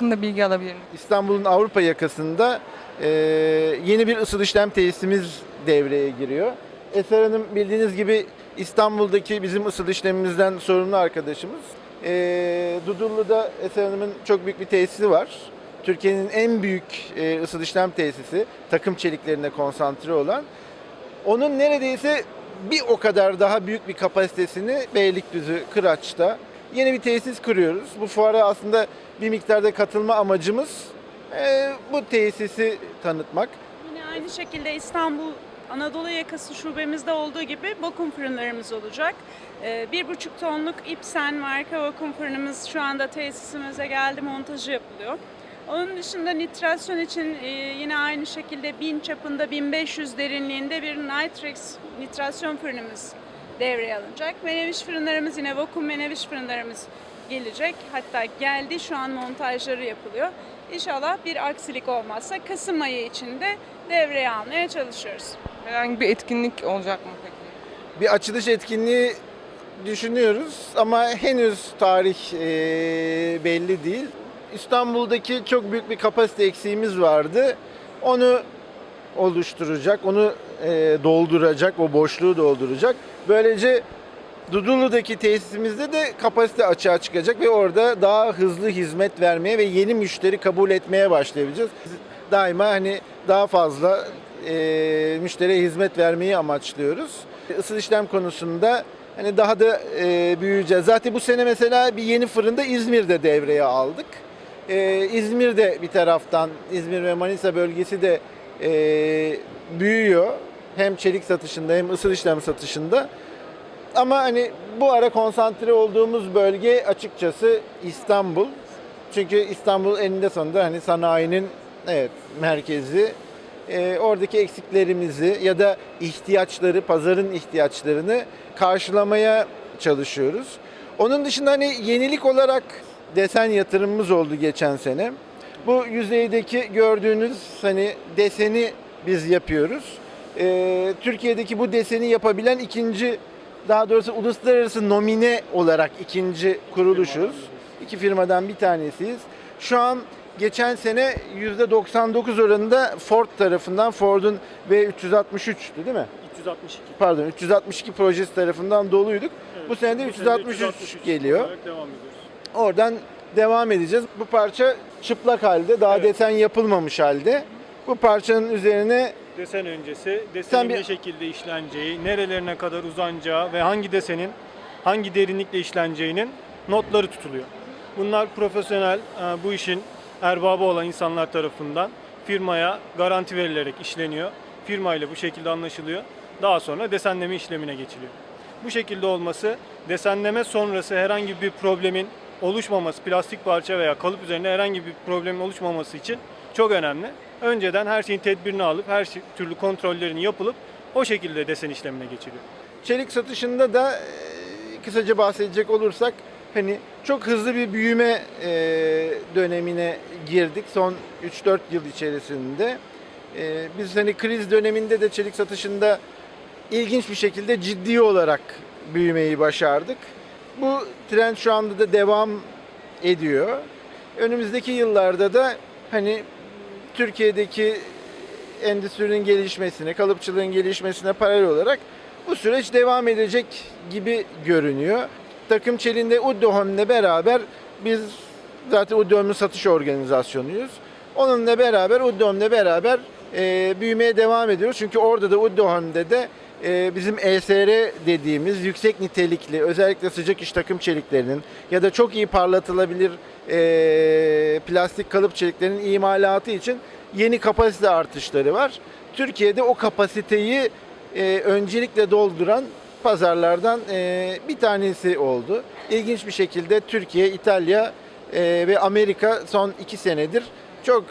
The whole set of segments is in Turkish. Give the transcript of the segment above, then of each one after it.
hakkında bilgi alabilir miyim? İstanbul'un Avrupa yakasında e, yeni bir ısıl işlem tesisimiz devreye giriyor. Eser Hanım bildiğiniz gibi İstanbul'daki bizim ısıl işlemimizden sorumlu arkadaşımız. E, Dudullu'da Eser Hanım'ın çok büyük bir tesisi var. Türkiye'nin en büyük e, ısıl tesisi, takım çeliklerine konsantre olan. Onun neredeyse bir o kadar daha büyük bir kapasitesini Beylikdüzü, Kıraç'ta yeni bir tesis kuruyoruz. Bu fuara aslında bir miktarda katılma amacımız e, bu tesisi tanıtmak. Yine aynı şekilde İstanbul Anadolu yakası şubemizde olduğu gibi vakum fırınlarımız olacak. Ee, Bir buçuk tonluk İpsen marka vakum fırınımız şu anda tesisimize geldi, montajı yapılıyor. Onun dışında nitrasyon için e, yine aynı şekilde 1000 çapında 1500 derinliğinde bir Nitrex nitrasyon fırınımız devreye alınacak. Meneviş fırınlarımız yine vakum meneviş fırınlarımız gelecek. Hatta geldi şu an montajları yapılıyor. İnşallah bir aksilik olmazsa Kasım ayı içinde devreye almaya çalışıyoruz. Herhangi bir etkinlik olacak mı peki? Bir açılış etkinliği düşünüyoruz ama henüz tarih e, belli değil. İstanbul'daki çok büyük bir kapasite eksiğimiz vardı. Onu oluşturacak, onu e, dolduracak, o boşluğu dolduracak. Böylece Dudullu'daki tesisimizde de kapasite açığa çıkacak ve orada daha hızlı hizmet vermeye ve yeni müşteri kabul etmeye başlayabileceğiz. Daima hani daha fazla e, müşteriye hizmet vermeyi amaçlıyoruz. Isıl işlem konusunda hani daha da e, büyüyeceğiz. Zaten bu sene mesela bir yeni fırında İzmir'de devreye aldık. E, İzmir'de bir taraftan İzmir ve Manisa bölgesi de e, büyüyor. Hem çelik satışında hem ısıl işlem satışında. Ama hani bu ara konsantre olduğumuz bölge açıkçası İstanbul. Çünkü İstanbul eninde sonunda hani sanayinin evet merkezi. Ee, oradaki eksiklerimizi ya da ihtiyaçları, pazarın ihtiyaçlarını karşılamaya çalışıyoruz. Onun dışında hani yenilik olarak desen yatırımımız oldu geçen sene. Bu yüzeydeki gördüğünüz hani deseni biz yapıyoruz. Ee, Türkiye'deki bu deseni yapabilen ikinci daha doğrusu uluslararası nomine olarak ikinci kuruluşuz. İki firmadan bir tanesiyiz. Şu an geçen sene %99 oranında Ford tarafından Ford'un V363'tü değil mi? 362. Pardon 362 projesi tarafından doluyduk. Evet. Bu sene de Bu 363, 363 geliyor. devam ediyoruz. Oradan devam edeceğiz. Bu parça çıplak halde, daha Evet. desen yapılmamış halde. Bu parçanın üzerine Desen öncesi, Sen desenin bir- ne şekilde işleneceği, nerelerine kadar uzanacağı ve hangi desenin hangi derinlikle işleneceğinin notları tutuluyor. Bunlar profesyonel, e, bu işin erbabı olan insanlar tarafından firmaya garanti verilerek işleniyor. Firma ile bu şekilde anlaşılıyor. Daha sonra desenleme işlemine geçiliyor. Bu şekilde olması desenleme sonrası herhangi bir problemin oluşmaması, plastik parça veya kalıp üzerinde herhangi bir problemin oluşmaması için çok önemli. Önceden her şeyin tedbirini alıp her şey- türlü kontrollerini yapılıp o şekilde desen işlemine geçiliyor. Çelik satışında da e, kısaca bahsedecek olursak hani çok hızlı bir büyüme e, dönemine girdik son 3-4 yıl içerisinde. E, Biz hani kriz döneminde de çelik satışında ilginç bir şekilde ciddi olarak büyümeyi başardık. Bu trend şu anda da devam ediyor. Önümüzdeki yıllarda da hani Türkiye'deki endüstrinin gelişmesine, kalıpçılığın gelişmesine paralel olarak bu süreç devam edecek gibi görünüyor. Takım Çelik'inde Uddohom'le beraber biz zaten Uddohom'un satış organizasyonuyuz. Onunla beraber Uddohom'la beraber e, büyümeye devam ediyoruz. Çünkü orada da Uddohom'da de bizim ESR dediğimiz yüksek nitelikli özellikle sıcak iş takım çeliklerinin ya da çok iyi parlatılabilir e, plastik kalıp çeliklerinin imalatı için yeni kapasite artışları var. Türkiye'de o kapasiteyi e, öncelikle dolduran pazarlardan e, bir tanesi oldu. İlginç bir şekilde Türkiye, İtalya e, ve Amerika son iki senedir çok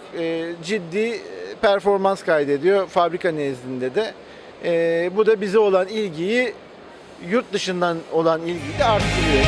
ciddi performans kaydediyor fabrika nezdinde de. E, bu da bize olan ilgiyi yurt dışından olan ilgiyi de arttırıyor.